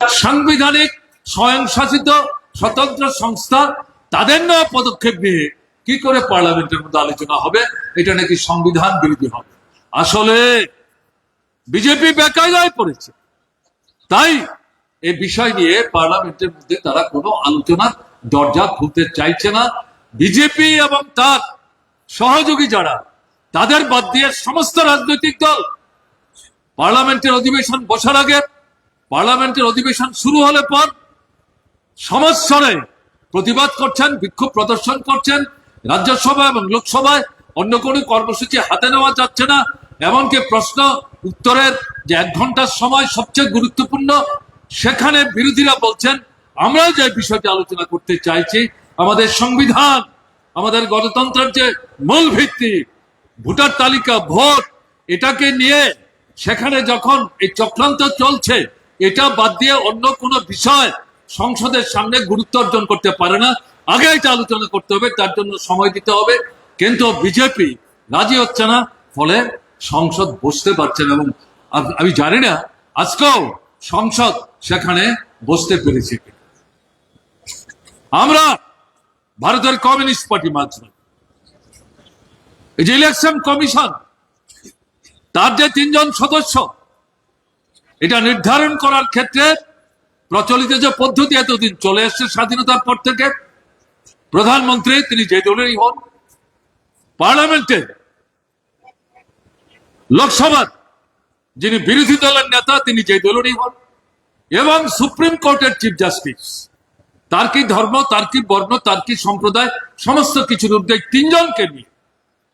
সাংবিধানিক স্বয়ংশাসিত স্বতন্ত্র সংস্থা, তাদের নেওয়া পদক্ষেপ নিয়ে কি করে পার্লামেন্টের মধ্যে আলোচনা হবে, এটা নাকি সংবিধান বিরোধী হবে। আসলে বিজেপি বেকায়দায় পড়েছে। তাই এই বিষয় নিয়ে পার্লামেন্টের মধ্যে তারা কোনো আলোচনার দরজা খুলতে চাইছে না। বিজেপি এবং তার সহযোগী যারা, তাদের বাদ দিয়ে সমস্ত রাজনৈতিক দল, পার্লামেন্টের অধিবেশন বসার আগে পার্লামেন্টের অধিবেশন শুরু হলে পর সমস্যরে প্রতিবাদ করছেন, বিক্ষোভ প্রদর্শন করছেন রাজ্যসভা এবং লোকসভায় অন্য কোনো কর্মসূচি হাতে নেওয়া যাচ্ছে না। এমনকি প্রশ্ন, উত্তরের যে এক ঘণ্টার সময় সবচেয়ে গুরুত্বপূর্ণ, সেখানে বিরোধীরা বলছেন আমরা যে বিষয়টি আলোচনা করতে চাইছি, আমাদের সংবিধান, আমাদের গণতন্ত্রের যে মূল ভিত্তি ভোটার তালিকা, ভোট, এটাকে নিয়ে সেখানে যখন এই চক্রান্ত চলছে এটা বাদ দিয়ে অন্য কোনো বিষয় সংসদের সামনে গুরুত্ব অর্জন করতে পারে না। আগে এটা আলোচনা করতে হবে, তার জন্য সময় দিতে হবে। কিন্তু বিজেপি রাজি হচ্ছে না, ফলে সংসদ বসতে পারছে না। এবং আমি জানি না, আজকেও সংসদ সেখানে বসতে পেরেছে আমরা ভারতের কমিউনিস্ট পার্টি মাঝখানে। এই যে ইলেকশন কমিশন, তার যে তিনজন সদস্য এটা নির্ধারণ করার ক্ষেত্রে প্রচলিত যে পদ্ধতি এতদিন চলে এসছে স্বাধীনতার পর থেকে, প্রধানমন্ত্রী তিনি যে দলেরই হন, পার্লামেন্টে, লোকসভার যিনি বিরোধী দলের নেতা, তিনি যে দলেরই হন, এবং সুপ্রিম কোর্টের চিফ জাস্টিস। তার কি ধর্ম, তার কি বর্ণ, তার কি সম্প্রদায়, সমস্ত কিছুর উদ্যোগ তিনজনকে নিয়ে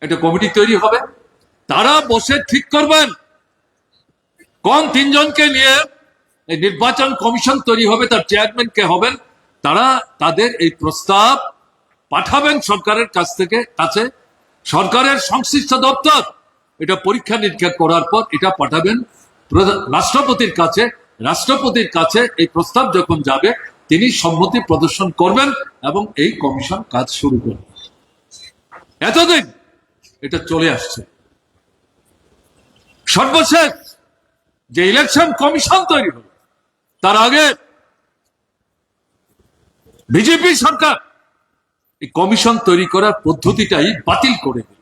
একটা কমিটি তৈরি হবে। তারা বসে ঠিক করবেন। কোন তিনজনকে নিয়ে এই নির্বাচন কমিশন তৈরি হবে, তার চেয়ারম্যান কে হবেন, তারা তাদের এই প্রস্তাব পাঠাবেন সরকারের কাছ থেকে, কাছে। সরকারের সংশ্লিষ্ট দপ্তর এটা পরীক্ষা নিরীক্ষা করার পর এটা পাঠাবেন। রাষ্ট্রপতির কাছে রাষ্ট্রপতির কাছে এই প্রস্তাব যখন যাবে, তিনি সম্মতি প্রদর্শন করবেন এবং এই কমিশন কাজ শুরু করবে। এতদিন এটা চলে আসছে। সর্বশেষ যে ইলেকশন কমিশন তৈরি হলো তার আগে বিজেপি সরকার এই কমিশন তৈরি করার পদ্ধতিটাই বাতিল করে দিল।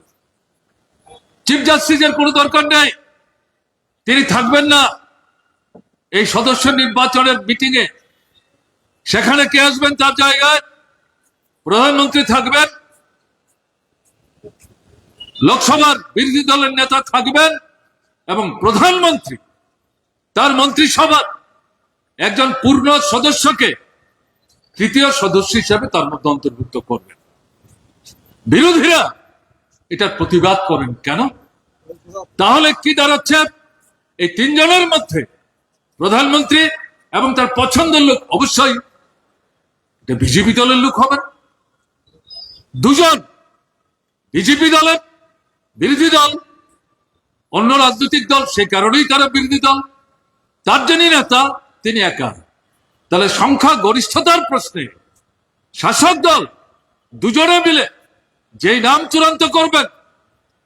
চিফ জাস্টিসের কোনো দরকার নেই। তিনি থাকবেন না। এই সদস্য নির্বাচনের মিটিং এ সেখানে কে আসবেন তার জায়গায় প্রধানমন্ত্রী থাকবেন। লোকসভার বিরোধী দলের নেতা থাকবেন এবং প্রধানমন্ত্রী তার মন্ত্রিসভার একজন পূর্ণ সদস্যকে তৃতীয় সদস্য হিসেবে তার মধ্যে অন্তর্ভুক্ত করবেন বিরোধীরা এটার প্রতিবাদ করেন কেন? তাহলে কি দাঁড়াচ্ছে? এই তিনজনের মধ্যে প্রধানমন্ত্রী এবং তার পছন্দের লোক অবশ্যই এটা বিজেপি দলের লোক হবেন দুজন বিজেপি দলের বিরোধী দল, অন্য রাজনৈতিক দল, সে কারণেই তারা বিরোধী দল। তার যিনি নেতা তিনি একা। তাহলে সংখ্যা গরিষ্ঠতার প্রশ্নে শাসক দল দুজনে মিলে যেই নাম চূড়ান্ত করবেন,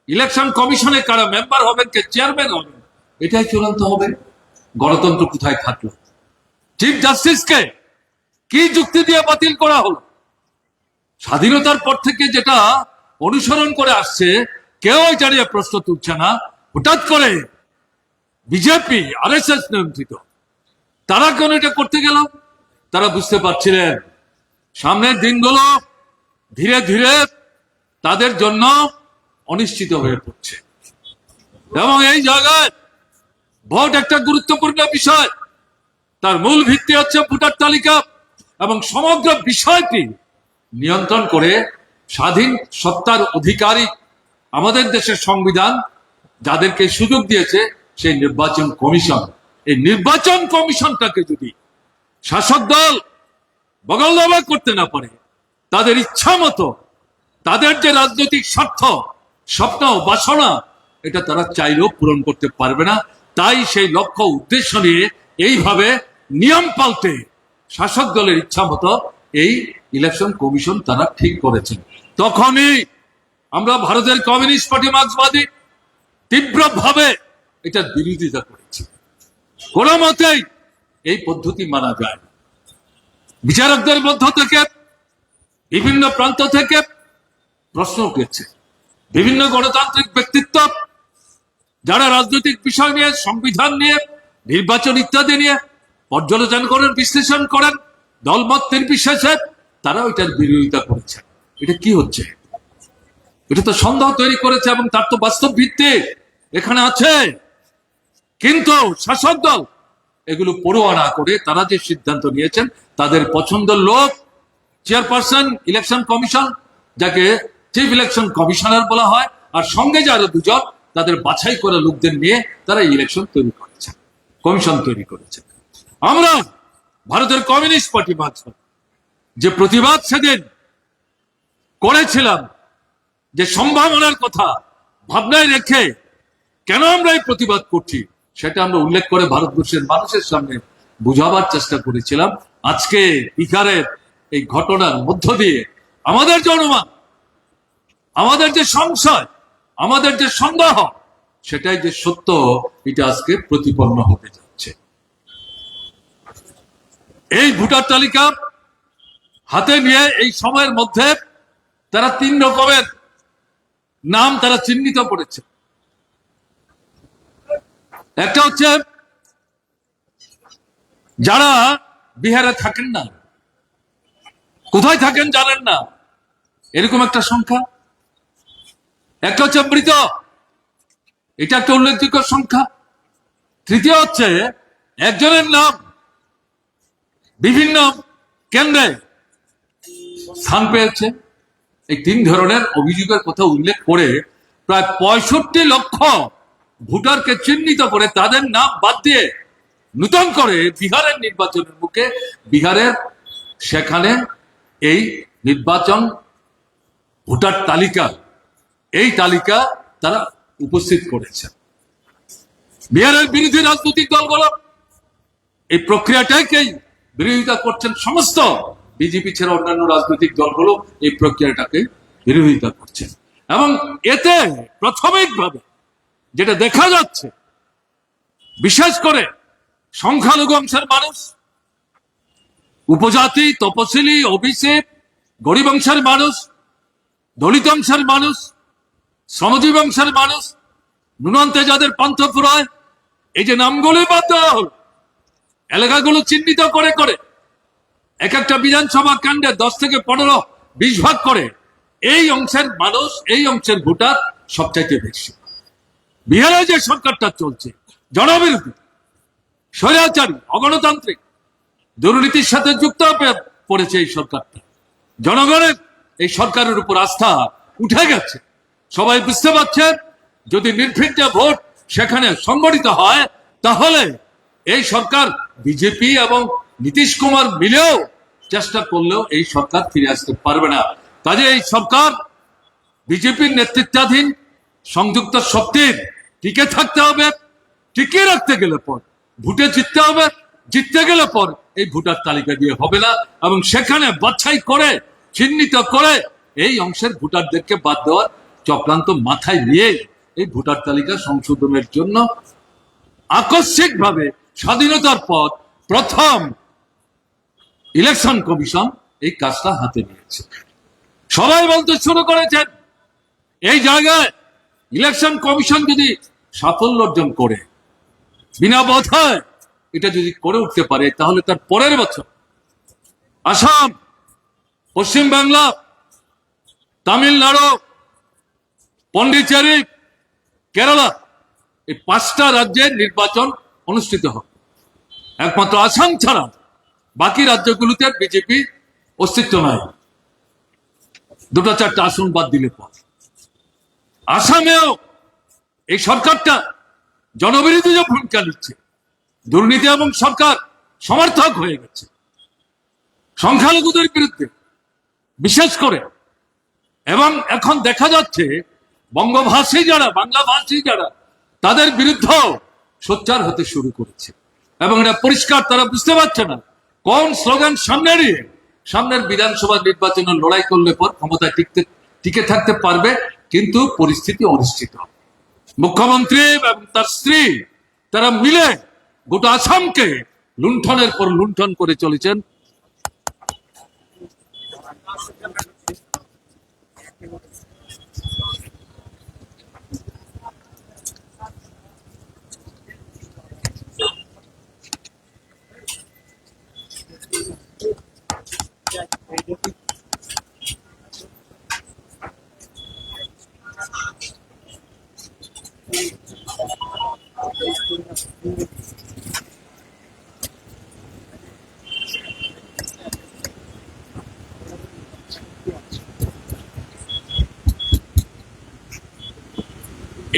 ইলেকশন কমিশনে কারা মেম্বার হবেন, কে চেয়ারম্যান হবেন, এটাই চূড়ান্ত হবে। গণতন্ত্র কোথায় থাকল? চিফ জাস্টিসকে কি যুক্তি দিয়ে বাতিল করা হলো? স্বাধীনতার পর থেকে যেটা অনুসরণ করে আসছে কেউ এটা নিয়ে প্রশ্ন তুলছে না। হঠাৎ করে বিজেপি আর এস এস নিয়ন্ত্রিত। তারা কেন এটা করতে গেল? তারা বুঝতে পারছিলেন। সামনের দিনগুলো ধীরে ধীরে তাদের জন্য অনিশ্চিত হয়ে পড়ছে। এবং এই জায়গায় ভোট একটা গুরুত্বপূর্ণ বিষয়। তার মূল ভিত্তি হচ্ছে ভোটার তালিকা এবং সমগ্র বিষয়টি নিয়ন্ত্রণ করে স্বাধীন সত্তার অধিকারী আমাদের দেশের সংবিধান যাদেরকে সুযোগ দিয়েছে সেই নির্বাচন কমিশন, এই নির্বাচন কমিশনটাকে যদি শাসক দল বগল করতে না পারে, তাদের ইচ্ছা মতো, তাদের যে রাজনৈতিক স্বার্থ, স্বপ্ন, বাসনা, এটা তারা চাইলেও পূরণ করতে পারবে না। তাই সেই লক্ষ্য, উদ্দেশ্য নিয়ে এইভাবে নিয়ম পাল্টে শাসক দলের ইচ্ছা মতো এই ইলেকশন কমিশন তারা ঠিক করেছেন তখনই আমরা ভারতের কমিউনিস্ট পার্টি মার্ক্সবাদী তীব্রভাবে এটার বিরোধিতা করেছি। কোন মতেই এই পদ্ধতি মানা যায় বিচারকদের মধ্য থেকে, বিভিন্ন প্রান্ত থেকে প্রশ্ন উঠেছে। বিভিন্ন গণতান্ত্রিক ব্যক্তিত্ব যারা রাজনৈতিক বিষয় নিয়ে, সংবিধান নিয়ে, নির্বাচন ইত্যাদি নিয়ে পর্যালোচনা করেন, বিশ্লেষণ করেন, দলমত নির্বিশেষে তারা ওইটার বিরোধিতা করেছেন এটা কি হচ্ছে? এটা তো সন্দেহ তৈরি করেছে এবং তার তো বাস্তব ভিত্তি এখানে আছে। কিন্তু শাসক দল এগুলো পড়ুয়া না করে তারা যে সিদ্ধান্ত নিয়েছেন, তাদের পছন্দের লোক, চেয়ারপারসন, ইলেকশন কমিশন, যাকে চিফ ইলেকশন কমিশনার বলা হয়, আর সঙ্গে যারা দুজন, তাদের বাছাই করা লোকদের নিয়ে তারা ইলেকশন তৈরি করেছেন, কমিশন তৈরি করেছেন। আমরা ভারতের কমিউনিস্ট পার্টি মাঝখানে যে প্রতিবাদ সেদিন করেছিলাম, যে সম্ভাবনার কথা ভাবনায় রেখে কেন আমরা এই প্রতিবাদ করছি সেটা আমরা উল্লেখ করে ভারতবর্ষের মানুষের সামনে বুঝাবার চেষ্টা করেছিলাম। আজকে বিহারের এই ঘটনার মধ্য দিয়ে আমাদের যে অনুমান, আমাদের যে সংশয়, আমাদের যে সন্দেহ, সেটাই যে সত্য, এটা আজকে প্রতিপন্ন হতে যাচ্ছে। এই ভোটার তালিকা হাতে নিয়ে এই সময়ের মধ্যে তারা তিন রকমের নাম তারা চিহ্নিত করেছে। একটা হচ্ছে, যারা বিহারে থাকেন না, কোথায় থাকেন জানেন না, এরকম একটা সংখ্যা। একটা হচ্ছে মৃত, এটা একটা উল্লেখযোগ্য সংখ্যা। তৃতীয় হচ্ছে, একজনের নাম বিভিন্ন কেন্দ্রে স্থান পেয়েছে। এই তিন ধরনের অভিযোগের কথা উল্লেখ করে প্রায় পঁয়ষট্টি লক্ষ ভোটারকে চিহ্নিত করে তাদের নাম বাদ দিয়ে নূতন করে বিহারের নির্বাচনের মুখে বিহারের সেখানে এই নির্বাচন ভোটার তালিকা, এই তালিকা তারা উপস্থিত করেছে। বিহারের বিরোধী রাজনৈতিক দলগুলো এই প্রক্রিয়াটাকেই বিরোধিতা করছেন সমস্ত বিজেপি ছাড়া অন্যান্য রাজনৈতিক দলগুলো এই প্রক্রিয়াটাকে বিরোধিতা করছেন। এবং এতে প্রাথমিকভাবে যেটা দেখা যাচ্ছে, বিশেষ করে সংখ্যালঘু অংশের মানুষ, উপজাতি, তপশিলি ওবিসি গরিব অংশের মানুষ, দলিত অংশের মানুষ, শ্রমজীবী অংশের মানুষ, নুনন্তে যাদের পান্থ ফুরায় এই যে নামগুলোই বাদ দেওয়া হল, এলাকাগুলো চিহ্নিত করে করে, এক একটা বিধানসভা কেন্দ্রে দশ থেকে পনেরো, বিশ ভাগ করে, এই অংশের মানুষ, এই অংশের ভোটার সবচাইতে বেশি। বিহারে যে সরকারটা চলছে, জনবিরোধী, স্বৈরাচারী, অগণতান্ত্রিক, দুর্নীতির সাথে যুক্ত পড়েছে এই সরকারটা। জনগণের এই সরকারের উপর আস্থা উঠে গেছে। সবাই বুঝতে পারছে যদি নির্ভীকটা ভোট সেখানে সংগঠিত হয়, তাহলে এই সরকার বিজেপি এবং নীতিশ কুমার মিলেও চেষ্টা করলেও এই সরকার ফিরে আসতে পারবে না। কাজে এই সরকার বিজেপির নেতৃত্বাধীন সংযুক্ত শক্তির টিকে থাকতে হবে টিকে রাখতে গেলে পর, ভোটে জিততে হবে, জিততে গেলে পর এই ভোটার তালিকা দিয়ে হবে না এবং সেখানে বাছাই করে, চিহ্নিত করে এই অংশের ভোটারদেরকে বাদ দেওয়ার চক্রান্ত মাথায় নিয়ে এই ভোটার তালিকা সংশোধনের জন্য আকস্মিকভাবে স্বাধীনতার পর প্রথম ইলেকশন কমিশন এই কাজটা হাতে নিয়েছে। সবাই বলতে শুরু করেছেন, এই জায়গায় ইলেকশন কমিশন যদি সাফল্য অর্জন করে, বিনা বাধায় এটা যদি করে উঠতে পারে, তাহলে তার পরের বছর আসাম, পশ্চিম বাংলা, তামিলনাড়ু, পন্ডিচেরি, কেরালা এই পাঁচটা রাজ্যের নির্বাচন অনুষ্ঠিত হবে। একমাত্র আসাম ছাড়া বাকি রাজ্যগুলোতে বিজেপি অস্তিত্ব নাই। দুটো চারটা আসন বাদ দিলে পর। আসামেও এই সরকারটা জনবিরোধী যে ভূমিকা নিচ্ছে, দুর্নীতি এবং সরকার সমর্থক হয়ে গেছে। সংখ্যালঘুদের বিরুদ্ধে বিশেষ করে, এবং এখন দেখা যাচ্ছে বঙ্গভাষী যারা বাংলা ভাষী যারা, তাদের বিরুদ্ধেও সোচ্চার হতে শুরু করেছে। এবং এটা পরিষ্কার, তারা বুঝতে পারছে না কোন স্লোগান সামনে নিয়ে সামনের বিধানসভা নির্বাচনে লড়াই করলে পর ক্ষমতায় টিকতে টিকে থাকতে পারবে, কিন্তু পরিস্থিতি অনিশ্চিত। মুখ্যমন্ত্রী এবং তার স্ত্রী, তারা মিলে গোটা আসামকে লুণ্ঠনের পর লুণ্ঠন করে চলেছেন।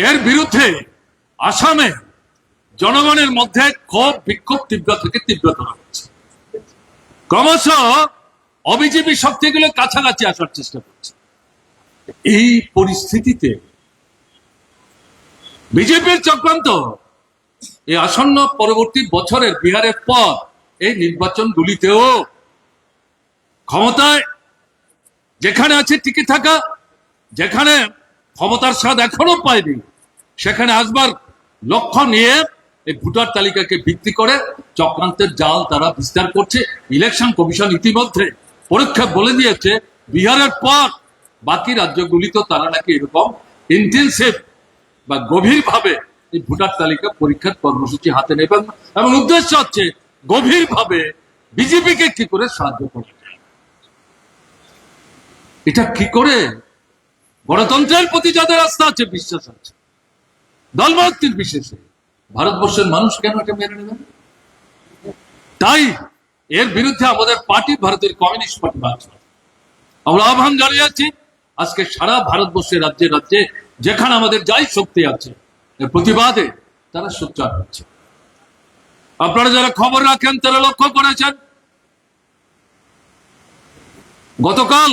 এর বিরুদ্ধে আসামে জনগণের মধ্যে ক্ষোভ, বিক্ষোভ তীব্র থেকে তীব্রতর হচ্ছে। ক্রমশ অবিজেপি শক্তিগুলো কাছাকাছি আসার চেষ্টা করছে। এই পরিস্থিতিতে বিজেপির চক্রান্ত এই আসন্ন পরবর্তী বছরের বিহারের পর এই নির্বাচনগুলিতেও ক্ষমতায় যেখানে আছে টিকে থাকা, যেখানে ক্ষমতার স্বাদ এখনও পায়নি সেখানে আসবার লক্ষ্য নিয়ে এই ভোটার তালিকাকে ভিত্তি করে চক্রান্তের জাল তারা বিস্তার করছে। ইলেকশন কমিশন ইতিমধ্যে পরীক্ষা বলে দিয়েছে, বিহারের পর বাকি রাজ্যগুলিতেও তারা নাকি এরকম ইন্টেন্সিভ বা গভীরভাবে এই ভোটার তালিকা পরীক্ষার কর্মসূচি হাতে নেবেন এবং উদ্দেশ্য হচ্ছে গভীরভাবে বিজেপিকে কি করে সাহায্য করবে। এটা কি করে? গণতন্ত্রের প্রতি যাদের আস্থা আছে, বিশ্বাস আছে। দলমতের বিশেষে ভারতবর্ষের মানুষ কেন এটা মেনে নেবেন তাই এর বিরুদ্ধে আমাদের পার্টি, ভারতের কমিউনিস্ট পার্টি বাংলাদেশ আমরা আহ্বান জানিয়েছি, আজকে সারা ভারতবর্ষের রাজ্যে রাজ্যে যেখানে আমাদের যাই শক্তি আছে প্রতিবাদে তারা সোচ্চার হচ্ছে। আপনারা যারা খবর রাখেন, তারা লক্ষ্য করেছেন, গতকাল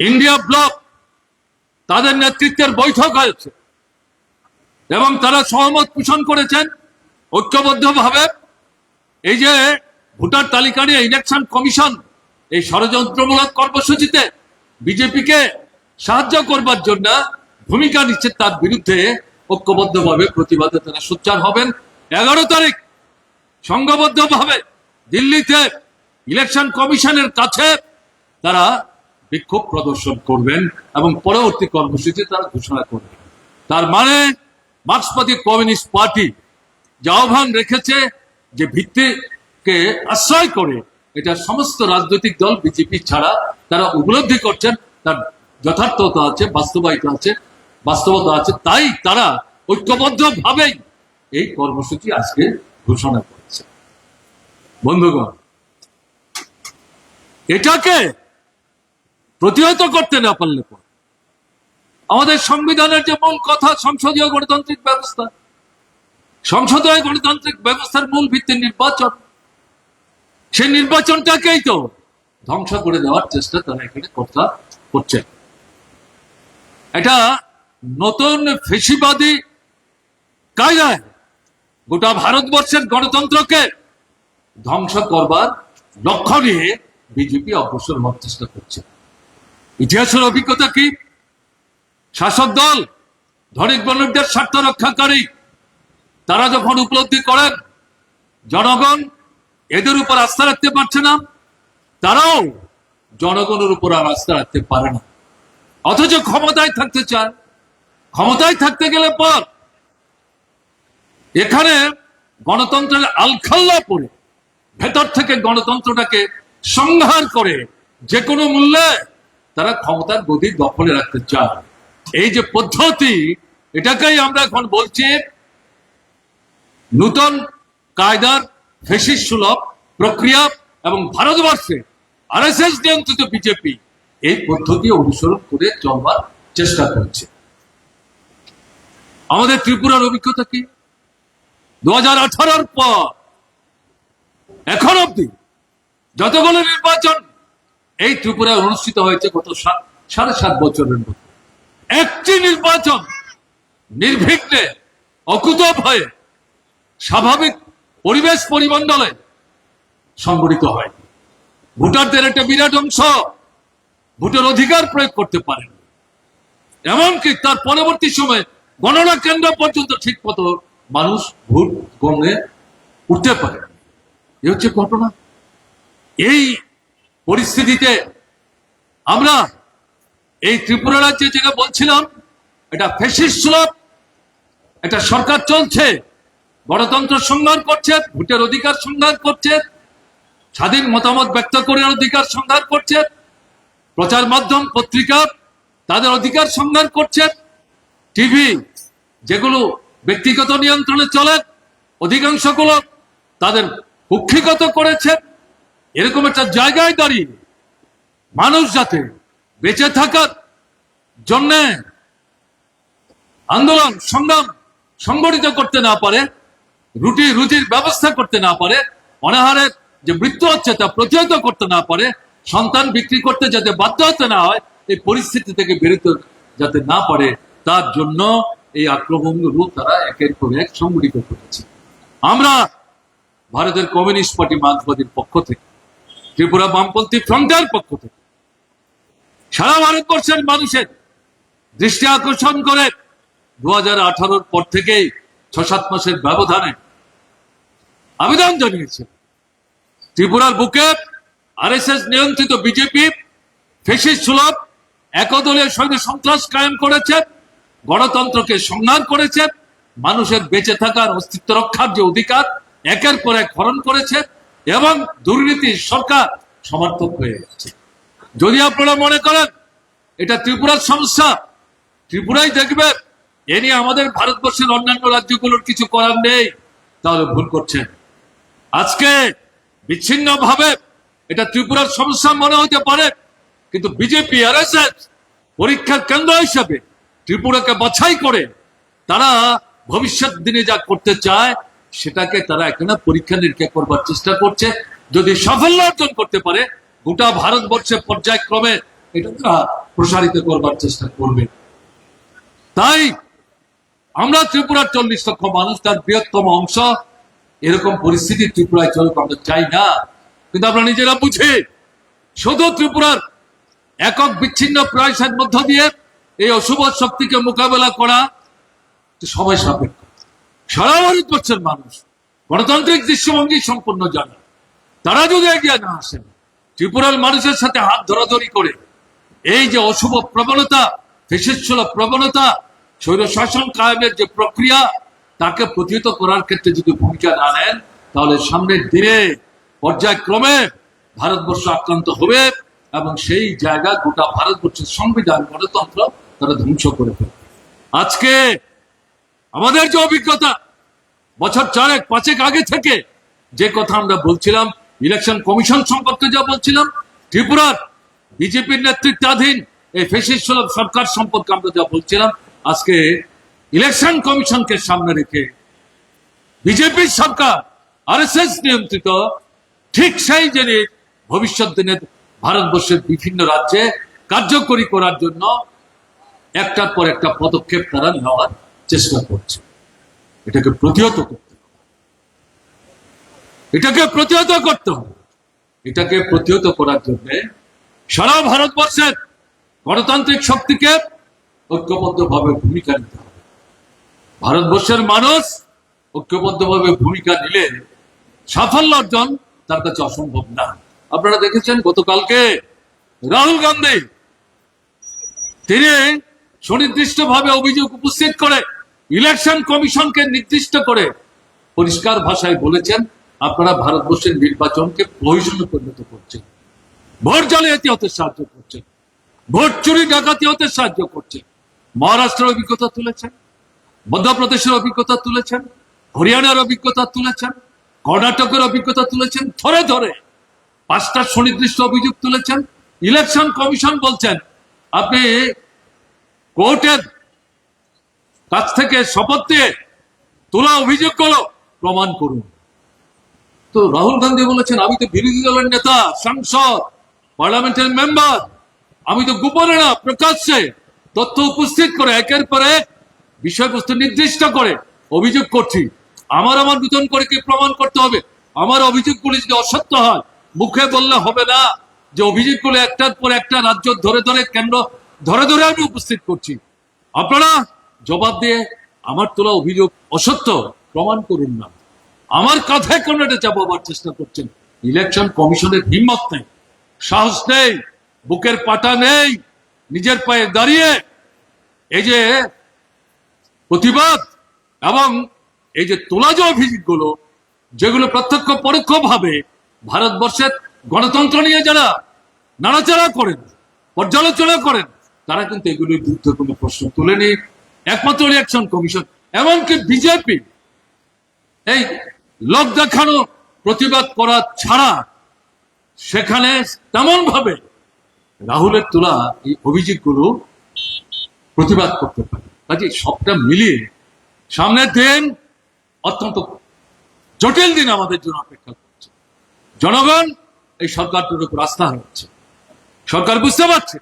ইন্ডিয়া ব্লক তাদের নেতৃত্বের বৈঠক হয়েছে। এবং তারা সহমত পোষণ করেছেন ঐক্যবদ্ধভাবে এই যে ভোটার তালিকা নিয়ে ইলেকশন কমিশন এই ষড়যন্ত্রমূলক কর্মসূচিতে বিজেপিকে সাহায্য করবার জন্য ভূমিকা নিচ্ছে তার বিরুদ্ধে ঐক্যবদ্ধভাবে প্রতিবাদে তারা সোচ্চার হবেন। এগারো তারিখ সংঘবদ্ধভাবে দিল্লিতে ইলেকশন কমিশনের কাছে তারা বিক্ষোভ প্রদর্শন করবেন এবং পরবর্তী কর্মসূচি তারা ঘোষণা করবেন। তার মানে মার্ক্সবাদী কমিউনিস্ট পার্টি যে আহ্বান রেখেছে যে ভিত্তিকে আশ্রয় করে এটা সমস্ত রাজনৈতিক দল, বিজেপি ছাড়া তারা উপলব্ধি করছেন, তার যথার্থতা আছে, বাস্তবায়িত আছে, বাস্তবতা আছে, তাই তারা ঐক্যবদ্ধ ভাবেই এই কর্মসূচি আজকে ঘোষণা করেছে। বন্ধুগণ, এটাকে প্রতিহত করতে না পারলে পর। আমাদের সংবিধানের যে মূল কথা, সংসদীয় গণতান্ত্রিক ব্যবস্থা, সংসদীয় গণতান্ত্রিক ব্যবস্থার মূল ভিত্তি নির্বাচন। সেই নির্বাচনটাকেই তো ধ্বংস করে দেওয়ার চেষ্টা তারা এখানে কথা করছে এটা নতুন ফেসিবাদী কায়দায় গোটা ভারতবর্ষের গণতন্ত্রকে ধ্বংস করবার লক্ষ্য নিয়ে বিজেপি অগ্রসর হওয়ার চেষ্টা করছে। ইতিহাসের অভিজ্ঞতা কি? শাসক দল, ধনিক বণিকদের স্বার্থ রক্ষাকারী, তারা যখন উপলব্ধি করেন, জনগণ এদের উপর আস্থা রাখতে পারছে না, তারাও জনগণের উপর আর আস্থা রাখতে পারে না। অথচ ক্ষমতায় থাকতে চায় ক্ষমতায় থাকতে গেলে পর এখানে গণতন্ত্রের আলখাল্লা পড়ে, ভেতর থেকে গণতন্ত্রটাকে সংহার করে যে কোনো মূল্যে তারা ক্ষমতার গদি দখলে রাখতে চায়। এই যে পদ্ধতি, এটাকেই আমরা এখন বলছি নূতন কায়দার ফেসিস সুলভ প্রক্রিয়া এবং ভারতবর্ষে আর এস এস নিয়ন্ত্রিত বিজেপি এই পদ্ধতি অনুসরণ করে চলবার চেষ্টা করছে। আমাদের ত্রিপুরার অভিজ্ঞতা কি? দু হাজার আঠারোর পর, এখন অব্দি যতগুলো নির্বাচন এই ত্রিপুরায় অনুষ্ঠিত হয়েছে গত সাড়ে সাত বছরের মধ্যে একটি নির্বাচন নির্বিঘ্নে অকুতব হয়ে স্বাভাবিক পরিবেশ পরিমণ্ডলে সংগঠিত হয়। ভোটারদের একটা বিরাট অংশ ভোটের অধিকার প্রয়োগ করতে পারেন এমনকি তার পরবর্তী সময়ে গণনা কেন্দ্র পর্যন্ত ঠিক মতো মানুষ ভোট গণনে উঠতে পারে এ হচ্ছে ঘটনা। এই পরিস্থিতিতে আমরা এই ত্রিপুরা রাজ্যে যেটা বলছিলাম, এটা ফেসিস সুলভ একটা সরকার চলছে, গণতন্ত্র সংগ্রাম করছে, ভোটের অধিকার সংগ্রাম করছে, স্বাধীন মতামত ব্যক্ত করে অধিকার সংগ্রাম করছে, প্রচার মাধ্যম, পত্রিকা তাদের অধিকার সংগ্রাম করছে, টিভি যেগুলো ব্যক্তিগত নিয়ন্ত্রণে চলে, অধিকাংশগুলো তাদের কুক্ষিগত করেছে এরকম একটা জায়গায় দাঁড়িয়ে মানুষ যাতে বেঁচে থাকার জন্য আন্দোলন, সংগ্রাম সংগঠিত করতে না পারে, রুটি, রুজির ব্যবস্থা করতে না পারে অনাহারের যে মৃত্যু হচ্ছে তা প্রতিহত করতে না পারে, সন্তান বিক্রি করতে যাতে বাধ্য হতে না হয়, এই পরিস্থিতি থেকে বেরোতে যাতে না পারে, তার জন্য এই আক্রমণগুলো তারা একের পর এক সংগঠিত করেছে। আমরা ভারতের কমিউনিস্ট পার্টি মার্ক্সবাদীর পক্ষ থেকে ত্রিপুরা বামপন্থী ফ্রন্টের পক্ষ থেকে সারা ভারতবর্ষের মানুষের দৃষ্টি আকর্ষণ করে দু হাজার পর থেকেই ছ সাত মাসের ব্যবধানে আবেদন জানিয়েছে। ত্রিপুরার বুকে আর নিয়ন্ত্রিত বিজেপি ফেসিস সুলভ একদলীয় সৈন্য সন্ত্রাস কায়েম করেছে, গণতন্ত্রকে সংগ্রাম করেছে, মানুষের বেঁচে থাকার অস্তিত্ব রক্ষার যে অধিকার একের পর এক হরণ করেছে এবং দুর্নীতি সরকার সমর্থক হয়ে গেছে। যদি আপনারা মনে করেন, এটা ত্রিপুরার সমস্যা, ত্রিপুরাই দেখবে, এ নিয়ে আমাদের ভারতবর্ষের অন্যান্য রাজ্যগুলোর কিছু করার নেই, তাহলে ভুল করছেন। আজকে বিচ্ছিন্ন ভাবে এটা ত্রিপুরার সমস্যা মনে হতে পারে, কিন্তু বিজেপি আর এস পরীক্ষার কেন্দ্র হিসাবে ত্রিপুরাকে বাছাই করে তারা ভবিষ্যৎ দিনে যা করতে চায় সেটাকে তারা এখানে পরীক্ষা নিরীক্ষা করবার চেষ্টা করছে। যদি সাফল্য অর্জন করতে পারে, গোটা ভারতবর্ষে পর্যায়ক্রমে এটা তারা প্রসারিত করবার চেষ্টা করবে। তাই আমরা ত্রিপুরার চল্লিশ লক্ষ মানুষ, তার বৃহত্তম অংশ, এরকম পরিস্থিতি ত্রিপুরায় চলুক, আমরা চাই না। কিন্তু আমরা নিজেরা বুঝি, শুধু ত্রিপুরার একক বিচ্ছিন্ন প্রয়াসের মধ্য দিয়ে এই অশুভ শক্তিকে মোকাবেলা করা সময় সাপেক্ষ। সারা ভারতবর্ষের মানুষ। গণতান্ত্রিক দৃশ্যভঙ্গি সম্পূর্ণ জানে। তারা যদি এগিয়ে না আসেন, ত্রিপুরার মানুষের সাথে হাত ধরাধরি করে, এই যে অশুভ প্রবণতা ফেসিচ্ছল প্রবণতা, স্বৈর শাসন কায়েমের যে প্রক্রিয়া, তাকে প্রতিহত করার ক্ষেত্রে যদি ভূমিকা না নেন, তাহলে সামনের দিনে পর্যায়ক্রমে ভারতবর্ষ আক্রান্ত হবে এবং সেই জায়গা গোটা ভারতবর্ষের সংবিধান, গণতন্ত্র তারা ধ্বংস করে ফেলবে। আজকে আমাদের যে অভিজ্ঞতা, বছর চারেক, পাঁচেক আগে থেকে যে কথা আমরা বলছিলাম ইলেকশন কমিশন সম্পর্কে যা বলছিলাম, ত্রিপুরার বিজেপির নেতৃত্বাধীন এই ফেসিস সরকার সম্পর্কে আমরা যা বলছিলাম, আজকে ইলেকশন কমিশনকে সামনে রেখে বিজেপির সরকার আর নিয়ন্ত্রিত, ঠিক সেই জিনিস ভবিষ্যৎ দিনে ভারতবর্ষের বিভিন্ন রাজ্যে কার্যকরী করার জন্য একটার পর একটা পদক্ষেপ তারা নেওয়ার চেষ্টা করছে। এটাকে প্রতিহত করতে এটাকে প্রতিহত করতে হবে। এটাকে প্রতিহত করার জন্য সারা ভারতবর্ষের গণতান্ত্রিক শক্তিকে ঐক্যবদ্ধভাবে ভূমিকা নিতে হবে। ভারতবর্ষের মানুষ ঐক্যবদ্ধভাবে ভূমিকা নিলে সাফল্য অর্জন তার কাছে অসম্ভব না। আপনারা দেখেছেন গতকালকে রাহুল গান্ধী, তিনি সুনির্দিষ্টভাবে অভিযোগ উপস্থিত করে ইলেকশন কমিশনকে নির্দিষ্ট করে পরিষ্কার ভাষায় বলেছেন, আপনারা ভারতবর্ষের নির্বাচনকে প্রয়োজনে পরিণত করছেন। ভোট জালিয়াতি হতে সাহায্য করছেন। ভোট চুরি ডাকাতি হতে সাহায্য করছেন। মহারাষ্ট্রের অভিজ্ঞতা তুলেছেন, মধ্যপ্রদেশের অভিজ্ঞতা তুলেছেন, হরিয়ানার অভিজ্ঞতা তুলেছেন, কর্ণাটকের অভিজ্ঞতা তুলেছেন, ধরে ধরে পাঁচটা সুনির্দিষ্ট অভিযোগ তুলেছেন। ইলেকশন কমিশন বলছেন, আপনি কোর্টের কাছ থেকে শপথ দিয়ে তোলা অভিযোগগুলো প্রমাণ করুন। তো রাহুল গান্ধী বলেছেন, আমি তো বিরোধী দলের নেতা, সাংসদ, পার্লামেন্টের মেম্বার, আমি তো গোপনে না, প্রকাশ্যে তথ্য উপস্থিত করে, একের পর এক বিষয়বস্তু নির্দিষ্ট করে অভিযোগ করছি। আমার আমার নতুন করে কি প্রমাণ করতে হবে? আমার অভিযোগগুলি যদি অসত্য হয়, মুখে বললে হবে না যে অভিযোগগুলো একটার পর একটা রাজ্য ধরে ধরে কেন্দ্র ধরে ধরে আমি উপস্থিত করছি। আপনারা জবাব দিয়ে আমার তোলা অভিযোগ অসত্য, প্রমাণ করুন না। আমার কাঁধে কোন এটা চাপাবার চেষ্টা করছেন। ইলেকশন কমিশনের হিম্মত নেই, সাহস নেই, বুকের পাটা নেই, নিজের পায়ে দাঁড়িয়ে এই যে প্রতিবাদ এবং এই যে তোলা যে অভিযোগগুলো, যেগুলো প্রত্যক্ষ পরোক্ষ ভাবে ভারতবর্ষের গণতন্ত্র নিয়ে যারা নাড়াচাড়া করেন, পর্যালোচনা করেন, তারা কিন্তু এগুলির বিরুদ্ধে কোনো প্রশ্ন তোলেনি। একমাত্র ইলেকশন কমিশন এমনকি বিজেপি এই লোক দেখানো প্রতিবাদ করা ছাড়া সেখানে তেমন ভাবে রাহুলের তোলা এই অভিযোগগুলো প্রতিবাদ করতে পারে। কাজে সবটা মিলিয়ে সামনের দিন অত্যন্ত জটিল দিন আমাদের জন্য অপেক্ষা করছে। জনগণ এই সরকারটির উপর আস্থা হারাচ্ছে সরকার বুঝতে পারছে,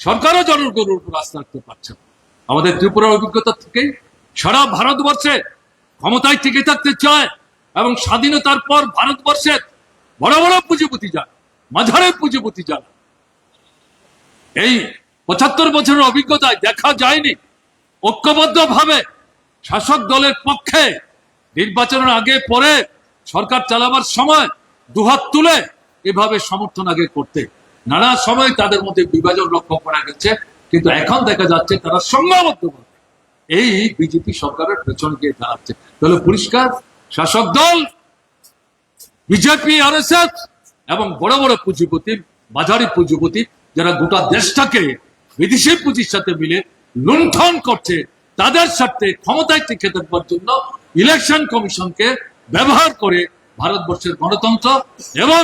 সরকারও জনগণের উপর আস্থা রাখতে পারছে না। আমাদের ত্রিপুরার অভিজ্ঞতা থেকেই সারা ভারতবর্ষে ক্ষমতায় টিকে থাকতে চায় এবং স্বাধীনতার পর ভারতবর্ষের বড় বড় পুঁজিপতি যান মাঝারে পুঁজিপতি যান এই পঁচাত্তর বছরের অভিজ্ঞতায় দেখা যায়নি ঐক্যবদ্ধ ভাবে শাসক দলের পক্ষে নির্বাচনের আগে পরে সরকার চালাবার সময় দুহাত তুলে এভাবে সমর্থন আগে করতে। নানা সময় তাদের মধ্যে বিভাজন লক্ষ্য করা গেছে। কিন্তু এখন দেখা যাচ্ছে তারা সংঘবদ্ধ এই বিজেপি সরকারের পেছনে গিয়ে দাঁড়াচ্ছে। তাহলে পরিষ্কার, শাসক দল, বিজেপি আর এবং বড় বড় পুঁজিপতি বাজারি পুঁজিপতি, যারা গোটা দেশটাকে বিদেশি পুঁজির সাথে মিলে লুণ্ঠন করছে, তাদের সাথে ক্ষমতায় টিকে থাকবার জন্য ইলেকশন কমিশনকে ব্যবহার করে ভারতবর্ষের গণতন্ত্র এবং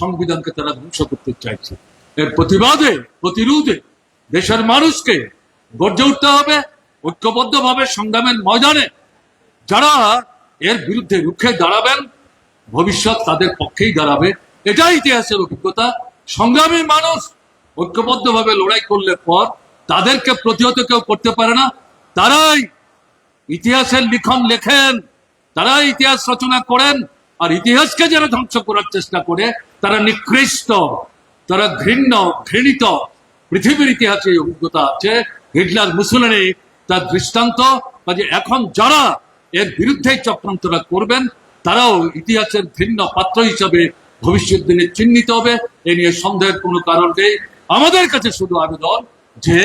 সংবিধানকে তারা ধ্বংস করতে চাইছে। এর প্রতিবাদে, প্রতিরোধে দেশের মানুষকে গর্জে উঠতে হবে, ঐক্যবদ্ধভাবে সংগ্রামের ময়দানে যারা এর বিরুদ্ধে রুখে দাঁড়াবেন, ভবিষ্যৎ তাদের পক্ষেই দাঁড়াবে। এটাই ইতিহাসের অভিজ্ঞতা। সংগ্রামী মানুষ ঐক্যবদ্ধভাবে লড়াই করলে পর তাদেরকে প্রতিহত কেউ করতে পারে না। তারাই ইতিহাসের লিখন লেখেন, তারাই ইতিহাস রচনা করেন আর ইতিহাসকে যারা ধ্বংস করার চেষ্টা করে, তারা নিকৃষ্ট, তারা ঘৃণ্য, ঘৃণিত পৃথিবীর ইতিহাসে অভিজ্ঞতা আছে। হিটলার মুসলিনী তার দৃষ্টান্ত, কাজে এখন যারা এর বিরুদ্ধে চক্রান্তরা করবেন, তারাও ইতিহাসের ভিন্ন পাত্র হিসাবে ভবিষ্যৎ দিনে চিহ্নিত হবে। এ নিয়ে সন্দেহের কোনো কারণ নেই। আমাদের কাছে শুধু আবেদন যে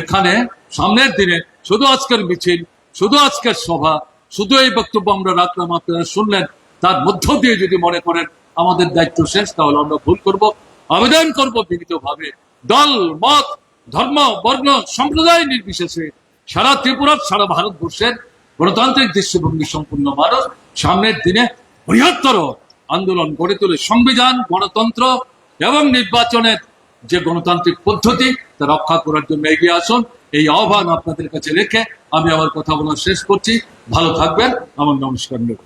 এখানে সামনের দিনে শুধু আজকের মিছিল, শুধু আজকের সভা, শুধু এই বক্তব্য আমরা রাখলাম, আপনারা শুনলেন, তার মধ্য দিয়ে যদি মনে করেন আমাদের দায়িত্ব শেষ, তাহলে আমরা ভুল করব। আবেদন করব বিনীতভাবে। দল, মত, ধর্ম, বর্ণ, সম্প্রদায় নির্বিশেষে সারা ত্রিপুরা সারা ভারতবর্ষের গণতান্ত্রিক দৃষ্টিভঙ্গি সম্পূর্ণ মানুষ সামনের দিনে বৃহত্তর আন্দোলন গড়ে তোলে। সংবিধান, গণতন্ত্র এবং নির্বাচনের যে গণতান্ত্রিক পদ্ধতি, তা রক্ষা করার জন্য এগিয়ে আসুন। এই আহ্বান আপনাদের কাছে রেখে আমি আমার কথা বলা শেষ করছি। ভালো থাকবেন। আমার নমস্কার। নেব